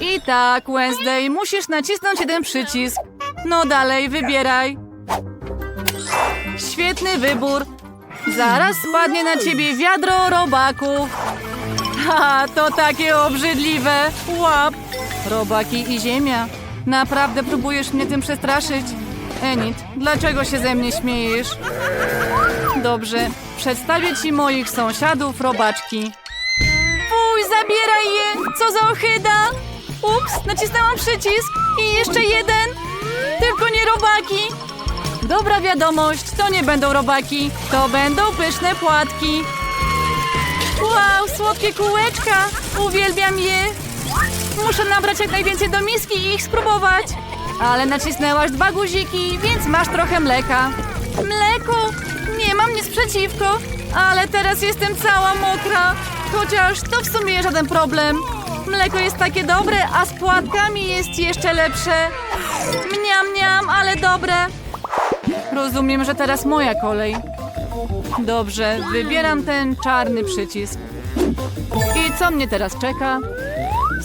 I tak, Wednesday, musisz nacisnąć jeden przycisk. No dalej, wybieraj. Świetny wybór. Zaraz spadnie na ciebie wiadro robaków. Ha, to takie obrzydliwe. Łap. Robaki i ziemia. Naprawdę próbujesz mnie tym przestraszyć? Enid, dlaczego się ze mnie śmiejesz? Dobrze, przedstawię ci moich sąsiadów robaczki. Fuj, zabieraj je! Co za ohyda! Ups, nacisnęłam przycisk i jeszcze jeden! Tylko nie robaki! Dobra wiadomość, to nie będą robaki, to będą pyszne płatki. Wow, słodkie kółeczka! Uwielbiam je! Muszę nabrać jak najwięcej do miski i ich spróbować. Ale nacisnęłaś dwa guziki, więc masz trochę mleka. Mleko? Nie mam nic przeciwko, ale teraz jestem cała mokra. Chociaż to w sumie żaden problem. Mleko jest takie dobre, a z płatkami jest jeszcze lepsze. Mniam, mniam, ale dobre. Rozumiem, że teraz moja kolej. Dobrze, wybieram ten czarny przycisk. I co mnie teraz czeka?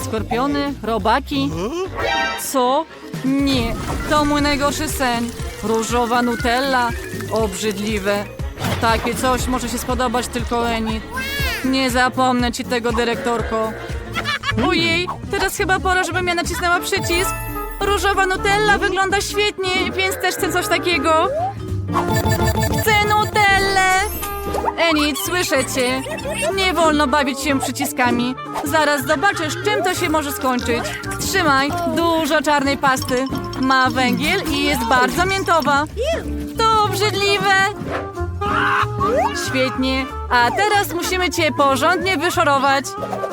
Skorpiony? Robaki? Co? Nie, to mój najgorszy sen. Różowa Nutella? Obrzydliwe. Takie coś może się spodobać tylko Enid. Nie zapomnę ci tego, dyrektorko. Ojej, teraz chyba pora, żebym ja nacisnęła przycisk. Różowa Nutella wygląda świetnie, więc też chcę coś takiego. Chcę Nutellę! Enid, słyszę cię. Nie wolno bawić się przyciskami. Zaraz zobaczysz, czym to się może skończyć. Trzymaj, dużo czarnej pasty. Ma węgiel i jest bardzo miętowa. To obrzydliwe. Świetnie. A teraz musimy cię porządnie wyszorować.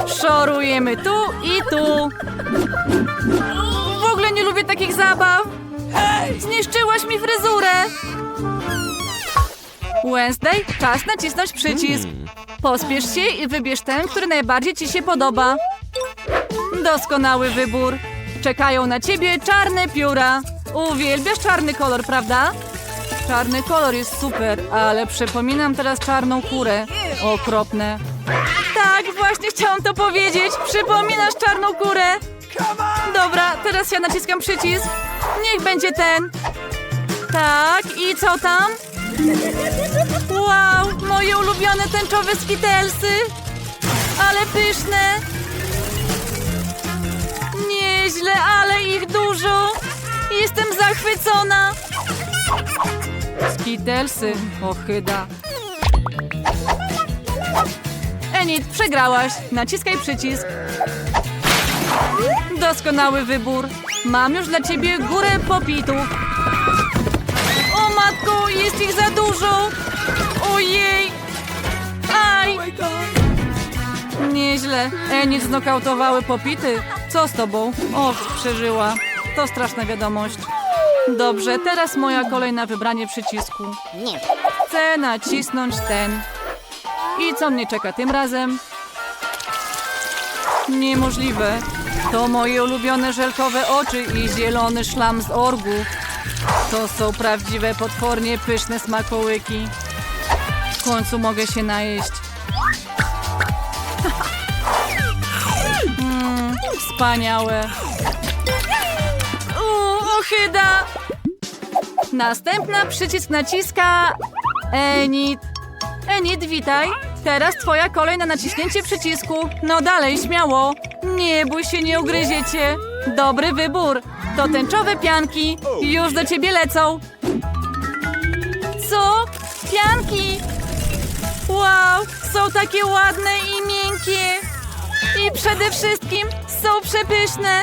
Szorujemy tu i tu. W ogóle nie lubię takich zabaw. Zniszczyłaś mi fryzurę. Wednesday, czas nacisnąć przycisk. Pospiesz się i wybierz ten, który najbardziej ci się podoba. Doskonały wybór. Czekają na ciebie czarne pióra. Uwielbiasz czarny kolor, prawda? Czarny kolor jest super, ale przypominam teraz czarną kurę. Okropne. Tak, właśnie chciałam to powiedzieć. Przypominasz czarną kurę. Dobra, teraz ja naciskam przycisk. Niech będzie ten. Tak, i co tam? Wow, moje ulubione tęczowe skitelsy. Ale pyszne. Nieźle, ale ich dużo. Jestem zachwycona. Skitelsy, ochyda. Enid, przegrałaś. Naciskaj przycisk. Doskonały wybór. Mam już dla ciebie górę popitów. O matko, jest ich za dużo! Ojej! Aj! Nieźle. Enid znokautowały popity. Co z tobą? Och, przeżyła. To straszna wiadomość. Dobrze, teraz moja kolej na wybranie przycisku. Nie. Chcę nacisnąć ten. I co mnie czeka tym razem? Niemożliwe. To moje ulubione żelkowe oczy i zielony szlam z orgu. To są prawdziwe, potwornie pyszne smakołyki. W końcu mogę się najeść. Mm, wspaniałe. Uuu, ochyda! Następna przycisk naciska Enid. Enid, witaj. Teraz twoja kolej na naciśnięcie przycisku. No dalej, śmiało. Nie bój się, nie ugryziecie. Dobry wybór. To tęczowe pianki. Już do ciebie lecą. Co? Pianki? Wow, są takie ładne i miękkie. I przede wszystkim są przepyszne.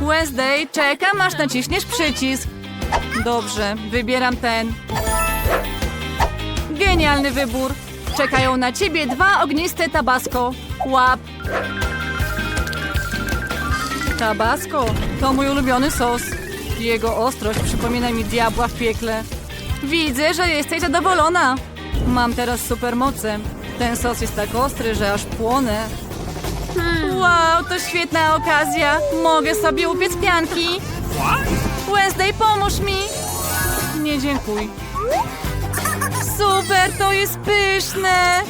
Wednesday, czekam aż naciśniesz przycisk. Dobrze, wybieram ten. Genialny wybór. Czekają na ciebie dwa ogniste tabasco. Łap. Tabasco to mój ulubiony sos. Jego ostrość przypomina mi diabła w piekle. Widzę, że jesteś zadowolona. Mam teraz supermoce. Ten sos jest tak ostry, że aż płonę. Wow, to świetna okazja. Mogę sobie upiec pianki. Wednesday, pomóż mi. Nie dziękuj. Super, to jest pyszne.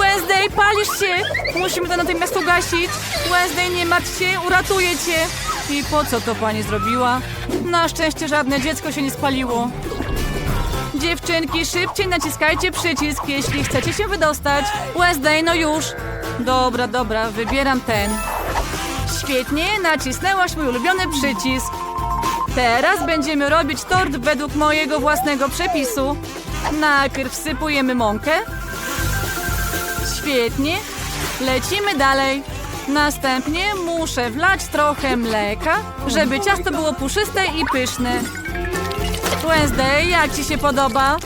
Wednesday, palisz się! Musimy to natychmiast ugasić! Wednesday, nie martw się, uratuję cię! I po co to pani zrobiła? Na szczęście żadne dziecko się nie spaliło. Dziewczynki, szybciej naciskajcie przycisk, jeśli chcecie się wydostać. Wednesday, no już. Dobra, dobra, wybieram ten. Świetnie, nacisnęłaś mój ulubiony przycisk. Teraz będziemy robić tort według mojego własnego przepisu. Najpierw wsypujemy mąkę. Świetnie. Lecimy dalej. Następnie muszę wlać trochę mleka, żeby ciasto było puszyste i pyszne. Wednesday, jak ci się podoba?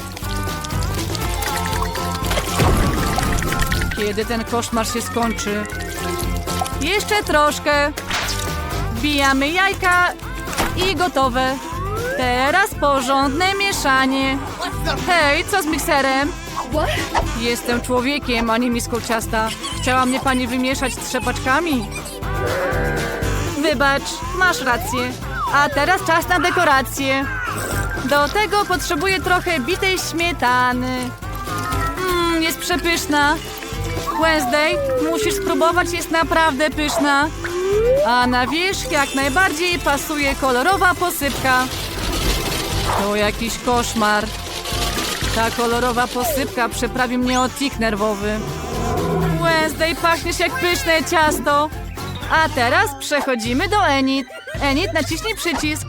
Kiedy ten koszmar się skończy? Jeszcze troszkę. Wbijamy jajka i gotowe. Teraz porządne mieszanie. Hej, co z mikserem? Jestem człowiekiem, a nie miską ciasta. Chciała mnie pani wymieszać z trzepaczkami. Wybacz, masz rację. A teraz czas na dekorację. Do tego potrzebuję trochę bitej śmietany. Mmm, jest przepyszna. Wednesday, musisz spróbować, jest naprawdę pyszna. A na wierzch jak najbardziej pasuje kolorowa posypka. To jakiś koszmar. Ta kolorowa posypka przeprawi mnie o tik nerwowy. Wednesday, pachniesz jak pyszne ciasto. A teraz przechodzimy do Enid. Enid, naciśnij przycisk.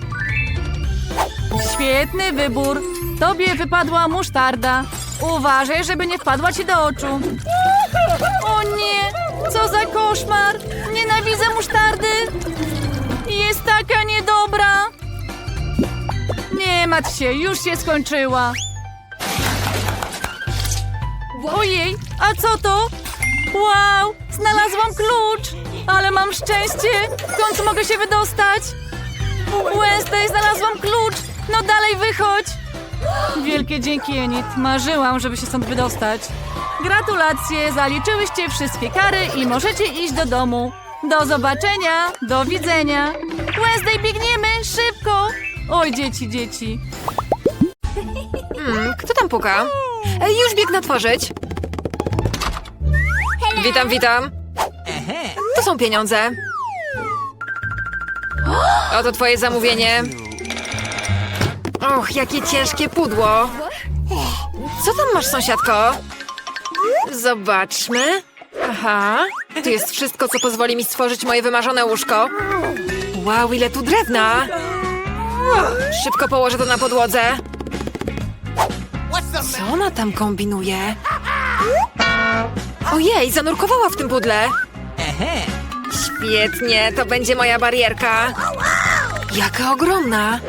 Świetny wybór. Tobie wypadła musztarda. Uważaj, żeby nie wpadła ci do oczu. Nie! Co za koszmar! Nienawidzę musztardy! Jest taka niedobra! Nie martw się, już się skończyła. Ojej, a co to? Wow, znalazłam klucz! Ale mam szczęście! W końcu mogę się wydostać! Wednesday, znalazłam klucz! No dalej wychodź! Wielkie dzięki, Enid. Marzyłam, żeby się stąd wydostać. Gratulacje, zaliczyłyście wszystkie kary i możecie iść do domu. Do zobaczenia, do widzenia. Wednesday, biegniemy, szybko! Oj, dzieci, dzieci. Hmm, kto tam puka? E, już biegnę otworzyć. Witam, witam. To są pieniądze. Oto twoje zamówienie. Och, jakie ciężkie pudło. Co tam masz, sąsiadko? Zobaczmy. Aha, tu jest wszystko, co pozwoli mi stworzyć moje wymarzone łóżko. Wow, ile tu drewna! Szybko położę to na podłodze. Co ona tam kombinuje? Ojej, zanurkowała w tym pudle. Świetnie, to będzie moja barierka. Jaka ogromna.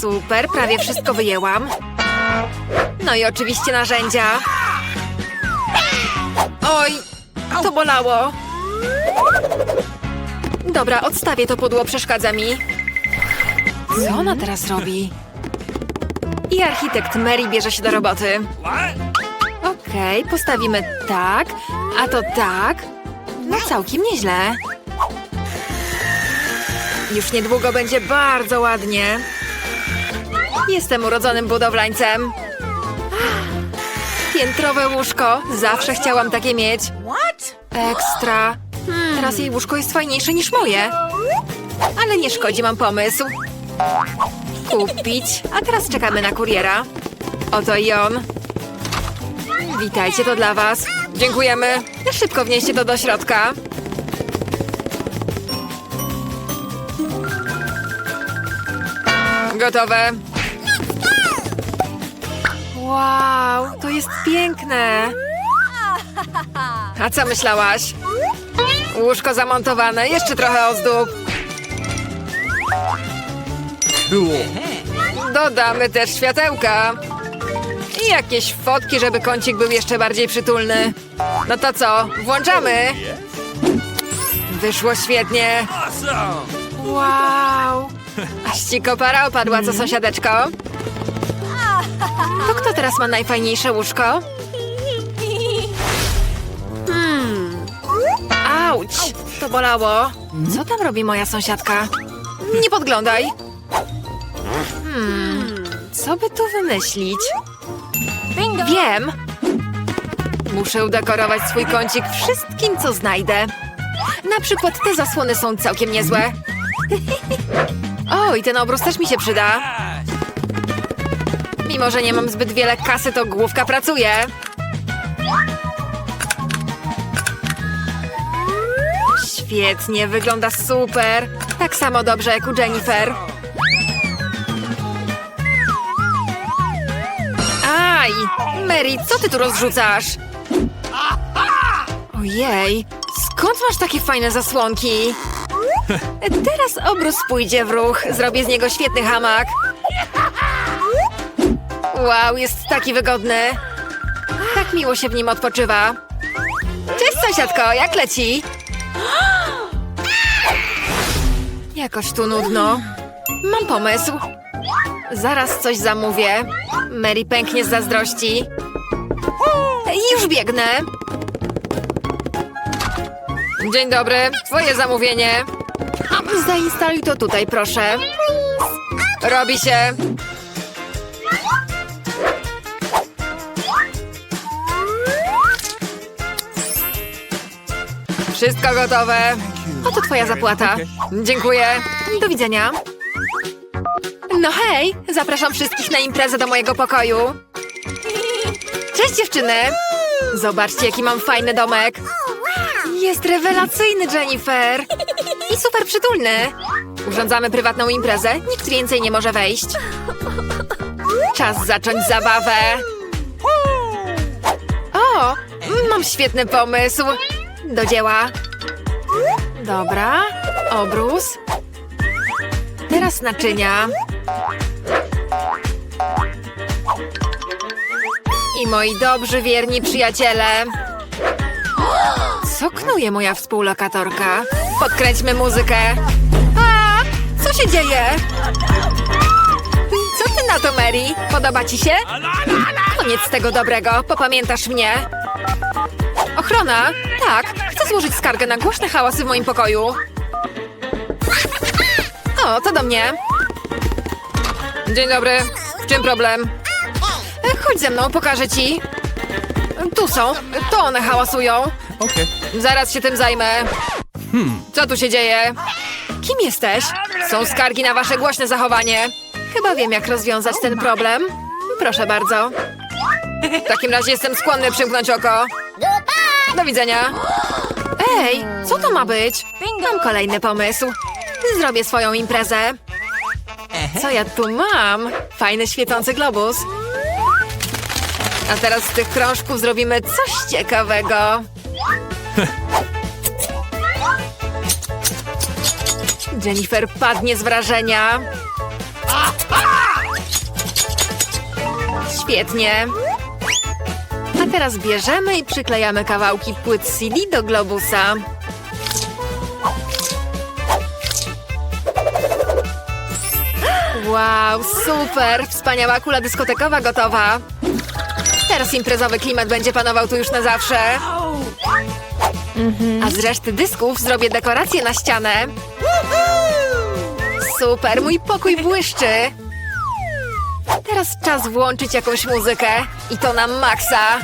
Super, prawie wszystko wyjęłam. No i oczywiście narzędzia. Oj, to bolało. Dobra, odstawię to pudło, przeszkadza mi. Co ona teraz robi? I architekt Mary bierze się do roboty. Okej, postawimy tak, a to tak. No całkiem nieźle. Już niedługo będzie bardzo ładnie. Jestem urodzonym budowlańcem. Piętrowe łóżko. Zawsze chciałam takie mieć. Ekstra. Teraz jej łóżko jest fajniejsze niż moje. Ale nie szkodzi, mam pomysł. Kupić. A teraz czekamy na kuriera. Oto i on. Witajcie, to dla was. Dziękujemy. Szybko wnieście to do środka. Gotowe. Wow, to jest piękne. A co myślałaś? Łóżko zamontowane, jeszcze trochę ozdób. Dodamy też światełka. I jakieś fotki, żeby kącik był jeszcze bardziej przytulny. No to co, włączamy? Wyszło świetnie. Wow. Aż ci kopara opadła, co sąsiadeczko? To teraz ma najfajniejsze łóżko? Hmm. Auć, to bolało. Co tam robi moja sąsiadka? Nie podglądaj. Hmm, co by tu wymyślić? Wiem. Muszę udekorować swój kącik wszystkim, co znajdę. Na przykład te zasłony są całkiem niezłe. O, i ten obrus też mi się przyda. Mimo, że nie mam zbyt wiele kasy, to główka pracuje. Świetnie, wygląda super. Tak samo dobrze jak u Jennifer. Aj! Mary, co ty tu rozrzucasz? Ojej, skąd masz takie fajne zasłonki? Teraz obrus pójdzie w ruch. Zrobię z niego świetny hamak. Wow, jest taki wygodny. Tak miło się w nim odpoczywa. Cześć, sąsiadko, jak leci? Jakoś tu nudno. Mam pomysł. Zaraz coś zamówię. Mary pęknie z zazdrości. Już biegnę. Dzień dobry, twoje zamówienie. Zainstaluj to tutaj, proszę. Robi się. Wszystko gotowe. Oto twoja zapłata. Dziękuję. Do widzenia. No hej, zapraszam wszystkich na imprezę do mojego pokoju. Cześć dziewczyny. Zobaczcie, jaki mam fajny domek. Jest rewelacyjny, Jennifer. I super przytulny. Urządzamy prywatną imprezę. Nikt więcej nie może wejść. Czas zacząć zabawę. O, mam świetny pomysł. Do dzieła. Dobra, obrus. Teraz naczynia. I moi dobrzy, wierni przyjaciele. Co knuje moja współlokatorka? Podkręćmy muzykę. A, co się dzieje? Co ty na to, Mary? Podoba ci się? Koniec tego dobrego, popamiętasz mnie. Ochrona? Złożyć skargę na głośne hałasy w moim pokoju. O, to do mnie. Dzień dobry. W czym problem? E, Chodź ze mną, pokażę ci. Tu są. To one hałasują. Okay. Zaraz się tym zajmę. Co tu się dzieje? Kim jesteś? Są skargi na wasze głośne zachowanie. Chyba wiem, jak rozwiązać ten problem. Proszę bardzo. W takim razie jestem skłonny przymknąć oko. Do widzenia. Ej, co to ma być? Mam kolejny pomysł. Zrobię swoją imprezę. Co ja tu mam? Fajny świecący globus. A teraz z tych krążków zrobimy coś ciekawego. Jennifer padnie z wrażenia. Świetnie. A teraz bierzemy i przyklejamy kawałki płyt CD do globusa. Wow, super! Wspaniała kula dyskotekowa gotowa. Teraz imprezowy klimat będzie panował tu już na zawsze. A z reszty dysków zrobię dekorację na ścianę. Super, mój pokój błyszczy. Teraz czas włączyć jakąś muzykę. I to na maksa.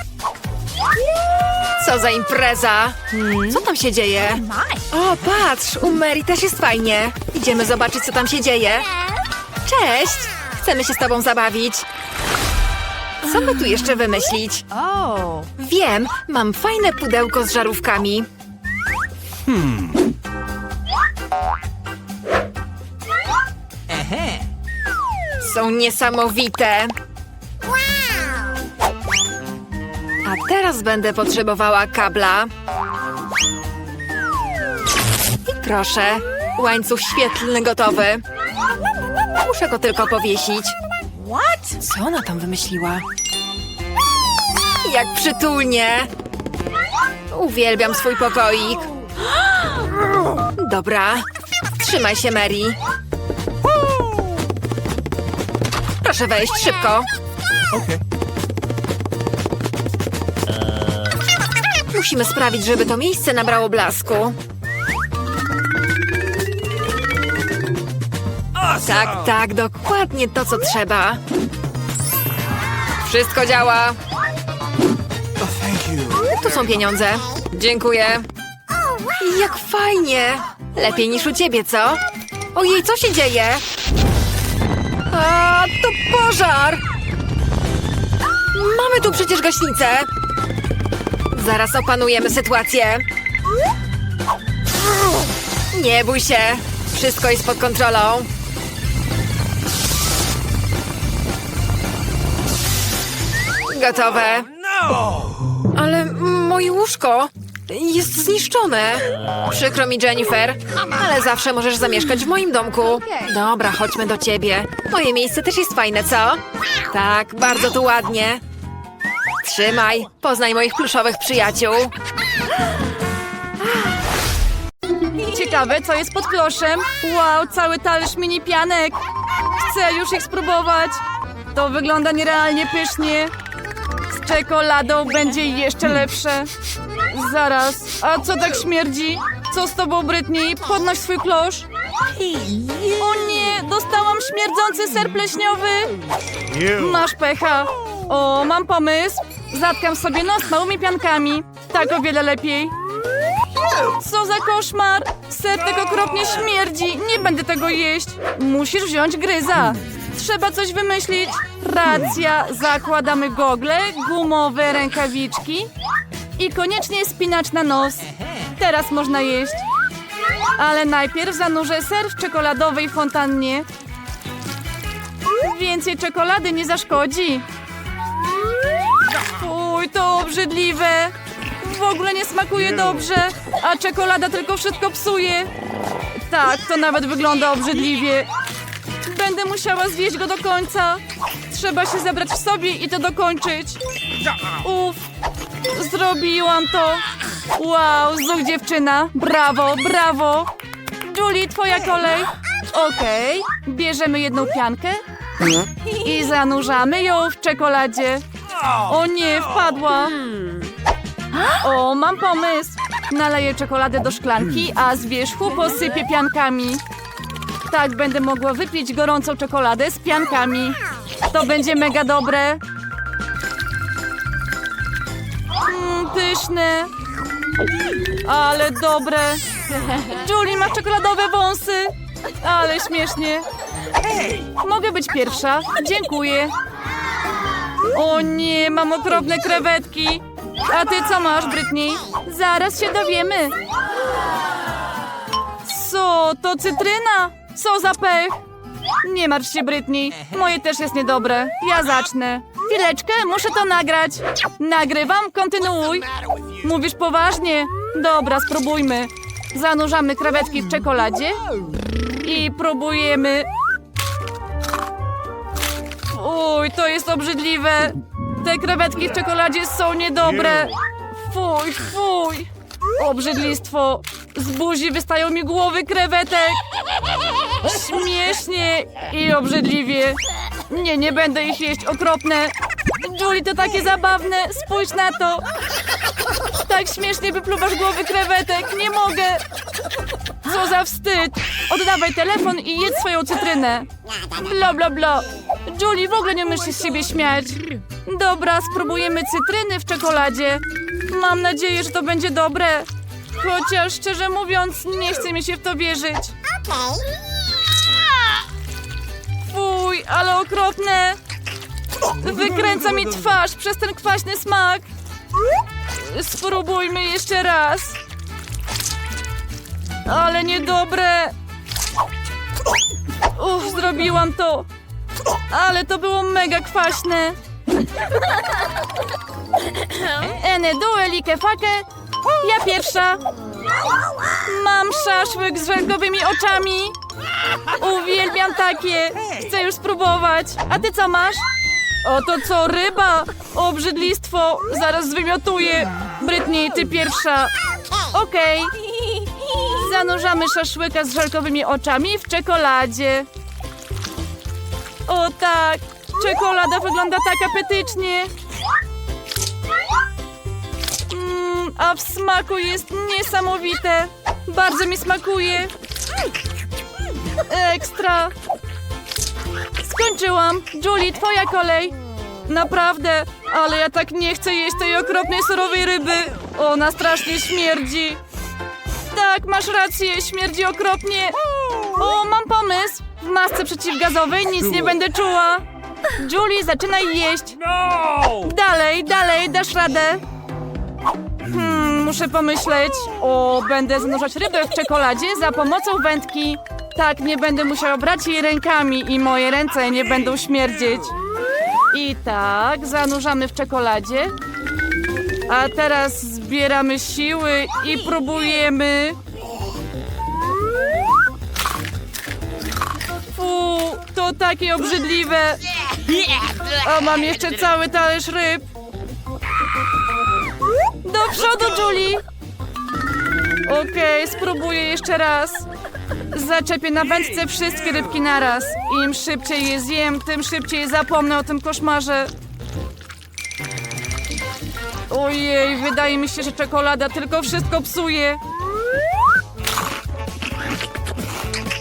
Co za impreza! Co tam się dzieje? O, patrz, u Mary też jest fajnie. Idziemy zobaczyć, co tam się dzieje. Cześć! Chcemy się z tobą zabawić. Co by tu jeszcze wymyślić? Wiem, mam fajne pudełko z żarówkami. Są niesamowite. Teraz będę potrzebowała kabla. I proszę, łańcuch świetlny gotowy. Muszę go tylko powiesić. what? Co ona tam wymyśliła? Jak przytulnie! Uwielbiam swój pokoik. Dobra, trzymaj się, Mary. Proszę wejść szybko. Okay. Musimy sprawić, żeby to miejsce nabrało blasku. Tak, tak, dokładnie to, co trzeba. Wszystko działa. Oh. Tu są pieniądze. Dziękuję. Jak fajnie. Lepiej niż u ciebie, co? Ojej, co się dzieje? A, to pożar! Mamy tu przecież gaśnicę. Zaraz opanujemy sytuację. Nie bój się. Wszystko jest pod kontrolą. Gotowe. Ale moje łóżko jest zniszczone. Przykro mi, Jennifer, ale zawsze możesz zamieszkać w moim domku. Dobra, chodźmy do ciebie. Moje miejsce też jest fajne, co? Tak, bardzo tu ładnie. Trzymaj, poznaj moich pluszowych przyjaciół. Ciekawe, co jest pod kloszem. Wow, cały talerz mini pianek. Chcę już ich spróbować. To wygląda nierealnie pysznie. Z czekoladą będzie jeszcze lepsze. Zaraz, a co tak śmierdzi? Co z tobą, Brytni? Podnoś swój klosz. O nie, dostałam śmierdzący ser pleśniowy. Masz pecha. O, mam pomysł. Zatkam sobie nos małymi piankami. Tak o wiele lepiej. Co za koszmar! Ser tego okropnie śmierdzi! Nie będę tego jeść! Musisz wziąć gryza! Trzeba coś wymyślić! Racja! Zakładamy gogle, gumowe rękawiczki i koniecznie spinacz na nos. Teraz można jeść. Ale najpierw zanurzę ser w czekoladowej fontannie. Więcej czekolady nie zaszkodzi. Fuj, to obrzydliwe! W ogóle nie smakuje dobrze, a czekolada tylko wszystko psuje. Tak, to nawet wygląda obrzydliwie. Będę musiała zjeść go do końca. Trzeba się zebrać w sobie i to dokończyć. Uf, zrobiłam to. Wow, zuch dziewczyna. Brawo, brawo. Julie, twoja kolej. Okej, bierzemy jedną piankę i zanurzamy ją w czekoladzie. O nie, wpadła. O, mam pomysł. Naleję czekoladę do szklanki, a z wierzchu posypię piankami. Tak będę mogła wypić gorącą czekoladę z piankami. To będzie mega dobre. Mmm, pyszne. Ale dobre. Julie, masz czekoladowe wąsy. Ale śmiesznie. Mogę być pierwsza. Dziękuję. O nie, mam okropne krewetki. A ty co masz, Britney? Zaraz się dowiemy. Co? To cytryna? Co za pech? Nie martw się, Britney. Moje też jest niedobre. Ja zacznę. Chwileczkę, muszę to nagrać. Nagrywam, kontynuuj. Mówisz poważnie? Dobra, spróbujmy. Zanurzamy krewetki w czekoladzie i próbujemy. Uj, to jest obrzydliwe. Te krewetki w czekoladzie są niedobre. Fuj, fuj. Obrzydlistwo. Z buzi wystają mi głowy krewetek. Śmiesznie i obrzydliwie. Nie, nie będę ich jeść, okropne. Julie, to takie zabawne. Spójrz na to. Tak śmiesznie wypluwasz głowy krewetek. Nie mogę. Co za wstyd. Oddawaj telefon i jedz swoją cytrynę. Bla, bla, bla. Julie, w ogóle nie umiesz się z siebie śmiać. Dobra, spróbujemy cytryny w czekoladzie. Mam nadzieję, że to będzie dobre. Chociaż, szczerze mówiąc, nie chce mi się w to wierzyć. Fuj, ale okropne. Wykręca mi twarz przez ten kwaśny smak. Spróbujmy jeszcze raz. Ale niedobre. Uff, zrobiłam to. Ale to było mega kwaśne. Ene due like fake. Ja pierwsza. Mam szaszłyk z żelkowymi oczami. Uwielbiam takie. Chcę już spróbować. A ty co masz? Oto co, ryba? Obrzydlistwo. Zaraz zwymiotuję. Brytney, ty pierwsza. Okej. Zanurzamy szaszłyka z żelkowymi oczami w czekoladzie. O tak, czekolada wygląda tak apetycznie. Mm, a w smaku jest niesamowite. Bardzo mi smakuje. Ekstra. Skończyłam. Julie, twoja kolej. Naprawdę, Ale ja tak nie chcę jeść tej okropnej surowej ryby. Ona strasznie śmierdzi. Tak, masz rację, śmierdzi okropnie. O, mam pomysł. W masce przeciwgazowej nic nie będę czuła. Julie, zaczynaj jeść. Dalej, dalej, dasz radę. Hmm, muszę pomyśleć. O, będę zanurzać rybę w czekoladzie za pomocą wędki. Tak, nie będę musiała brać jej rękami i moje ręce nie będą śmierdzieć. I tak, zanurzamy w czekoladzie. A teraz zbieramy siły i próbujemy. Fu, to takie obrzydliwe. A mam jeszcze cały talerz ryb. Do przodu, Julie! Okej, spróbuję jeszcze raz. Zaczepię na wędce wszystkie rybki naraz. Im szybciej je zjem, tym szybciej zapomnę o tym koszmarze. Ojej, wydaje mi się, że czekolada tylko wszystko psuje.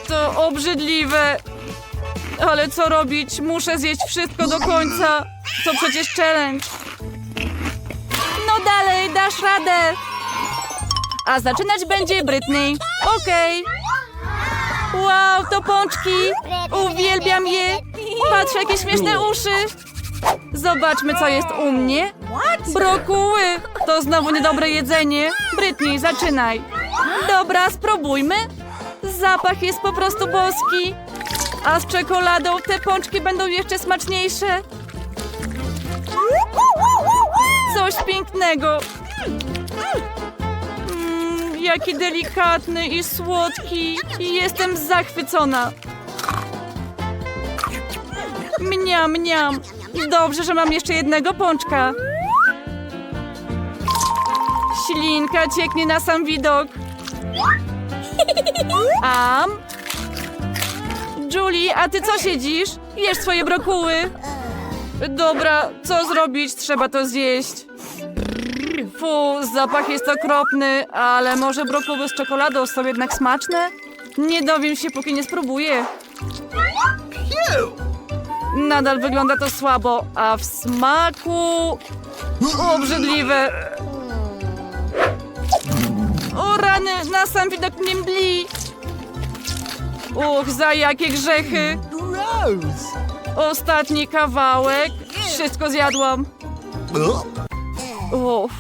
To obrzydliwe. Ale co robić? Muszę zjeść wszystko do końca. To przecież challenge. No dalej, dasz radę. A zaczynać będzie Britney. Okej. Wow, to pączki. Uwielbiam je. Patrz, jakie śmieszne uszy. Zobaczmy, co jest u mnie. Brokuły. To znowu niedobre jedzenie. Britney, zaczynaj. Dobra, spróbujmy. Zapach jest po prostu boski. A z czekoladą te pączki będą jeszcze smaczniejsze. Coś pięknego. Mm, jaki delikatny i słodki. Jestem zachwycona. Mniam, mniam. Dobrze, że mam jeszcze jednego pączka. Ślinka cieknie na sam widok. Am. Julie, a ty co siedzisz? Jesz swoje brokuły. Dobra, co zrobić? Trzeba to zjeść. Fu, zapach jest okropny, ale może brokuły z czekoladą są jednak smaczne? Nie dowiem się, póki nie spróbuję. Nadal wygląda to słabo, a w smaku... Obrzydliwe. O rany, na sam widok mnie mdli. Uch, za jakie grzechy. Ostatni kawałek. Wszystko zjadłam. Uff.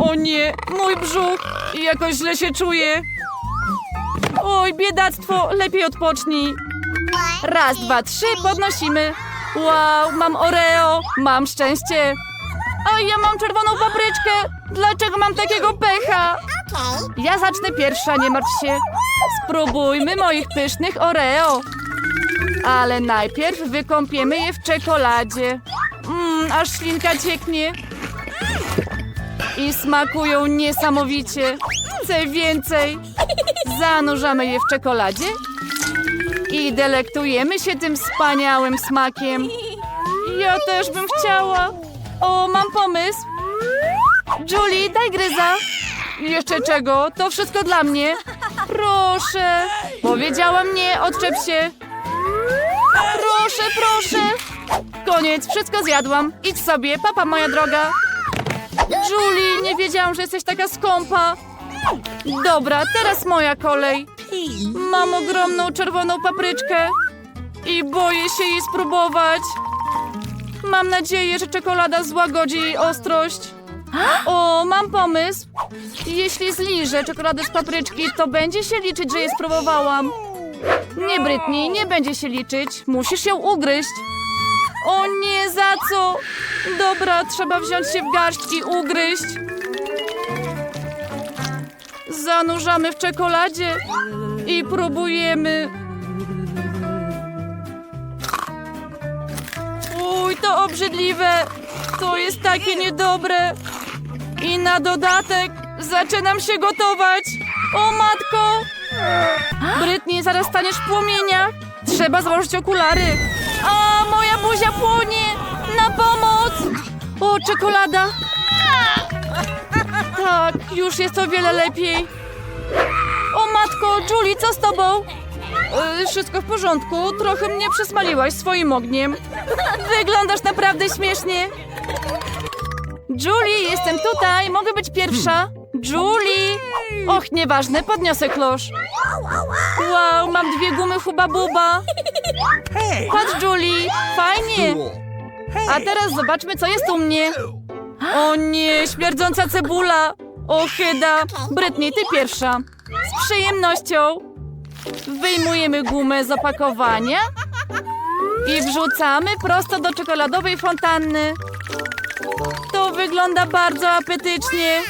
O nie, mój brzuch. Jakoś źle się czuję. Oj, biedactwo, lepiej odpocznij. Raz, dwa, trzy, podnosimy. Wow, mam Oreo, mam szczęście. A ja mam czerwoną papryczkę. Dlaczego mam takiego pecha? Ja zacznę pierwsza, nie martw się. Spróbujmy moich pysznych Oreo. Ale najpierw wykąpiemy je w czekoladzie. Mmm, aż ślinka cieknie. I smakują niesamowicie. Chcę więcej. Zanurzamy je w czekoladzie i delektujemy się tym wspaniałym smakiem. Ja też bym chciała. O, mam pomysł. Julie, daj gryza. Jeszcze czego? To wszystko dla mnie. Proszę. Powiedziałam nie, odczep się. Proszę, proszę. Koniec, wszystko zjadłam. Idź sobie, papa moja droga. Julie, nie wiedziałam, że jesteś taka skąpa. Dobra, teraz moja kolej. Mam ogromną czerwoną papryczkę i boję się jej spróbować. Mam nadzieję, że czekolada złagodzi jej ostrość. O, mam pomysł. Jeśli zliżę czekoladę z papryczki, to będzie się liczyć, że je spróbowałam. Nie, Britney, nie będzie się liczyć. Musisz ją ugryźć. O nie, za co? Dobra, trzeba wziąć się w garść i ugryźć. Zanurzamy w czekoladzie i próbujemy. Uj, to obrzydliwe. To jest takie niedobre. I na dodatek zaczynam się gotować. O matko! Brytnie, zaraz staniesz w płomieniach. Trzeba założyć okulary. A, moja buzia płonie! Na pomoc! O, czekolada! Tak, już jest o wiele lepiej. O matko, Julie, co z tobą? E, wszystko w porządku, trochę mnie przesmaliłaś swoim ogniem. Wyglądasz naprawdę śmiesznie. Julie, jestem tutaj, mogę być pierwsza? Julie! Och, nieważne, podniosę klosz. Wow, mam dwie gumy Huba Buba. Patrz, Julie, fajnie. A teraz zobaczmy, co jest u mnie. O nie, śmierdząca cebula. O, chyda. Brytnij, ty pierwsza. Z przyjemnością. Wyjmujemy gumę z opakowania i wrzucamy prosto do czekoladowej fontanny. To wygląda bardzo apetycznie.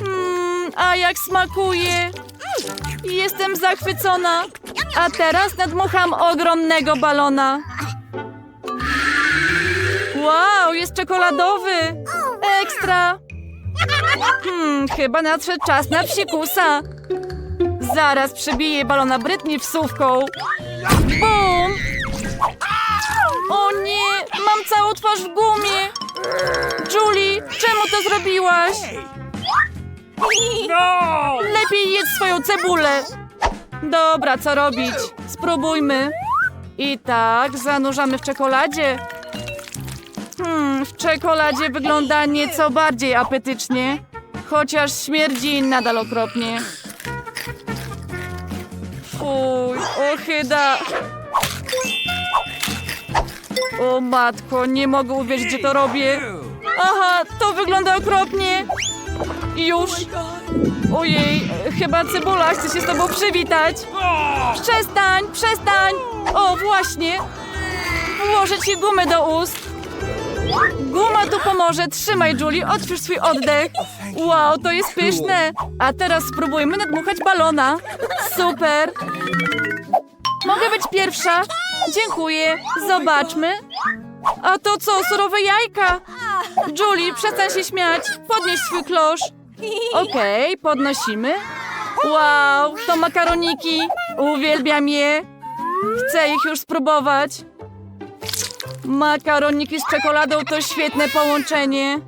Mmm, a jak smakuje. Jestem zachwycona. A teraz nadmucham ogromnego balona. Wow, jest czekoladowy. Ekstra. Hmm, chyba nadszedł czas na psikusa. Zaraz przebiję balona Brytni wsówką. Bum! O nie, mam całą twarz w gumie. Julie, czemu to zrobiłaś? Lepiej jedz swoją cebulę. Dobra, co robić? Spróbujmy. I tak, zanurzamy w czekoladzie. Hmm, w czekoladzie wygląda nieco bardziej apetycznie. Chociaż śmierdzi nadal okropnie. Fuj, ochyda. O matko, nie mogę uwierzyć, że to robię. Aha, to wygląda okropnie. Już. Ojej, chyba cebula chce się z tobą przywitać. Przestań, przestań. O, właśnie. Włożę ci gumę do ust. Guma tu pomoże. Trzymaj, Julie, otwórz swój oddech. Wow, to jest pyszne. A teraz spróbujmy nadmuchać balona. Super. Mogę być pierwsza? Dziękuję. Zobaczmy. A to co, surowe jajka? Julie, przestań się śmiać. Podnieś swój klosz. Okej, podnosimy. Wow, to makaroniki. Uwielbiam je. Chcę ich już spróbować. Makaroniki z czekoladą to świetne połączenie.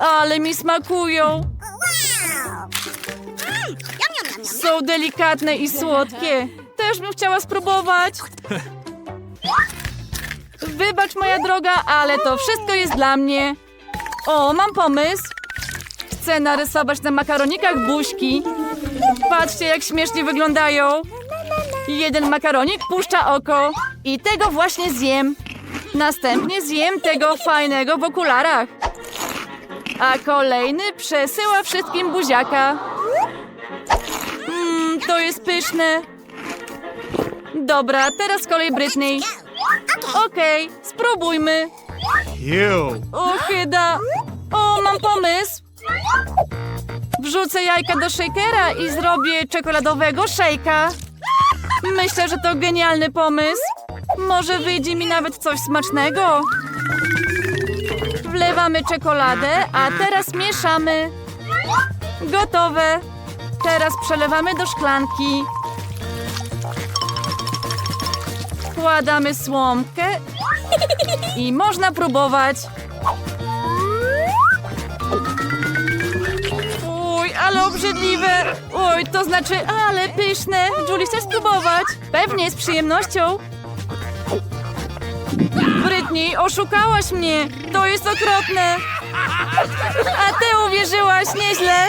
Ale mi smakują. Są delikatne i słodkie. Też bym chciała spróbować. Wybacz, moja droga, ale to wszystko jest dla mnie. O, mam pomysł. Chcę narysować na makaronikach buźki. Patrzcie, jak śmiesznie wyglądają. Jeden makaronik puszcza oko. I tego właśnie zjem. Następnie zjem tego fajnego w okularach. A kolejny przesyła wszystkim buziaka. Mmm, to jest pyszne. Dobra, teraz kolej Britney. Okej, spróbujmy. Ew. O, chyda. O, mam pomysł. Wrzucę jajka do shakera i zrobię czekoladowego szejka. Myślę, że to genialny pomysł. Może wyjdzie mi nawet coś smacznego. Wlewamy czekoladę, a teraz mieszamy. Gotowe. Teraz przelewamy do szklanki. Wkładamy słomkę i można próbować. Uj, ale obrzydliwe. Oj, to znaczy, ale pyszne. Julie, chcesz spróbować? Pewnie, z przyjemnością. Brytney, oszukałaś mnie. To jest okropne. A ty uwierzyłaś, nieźle.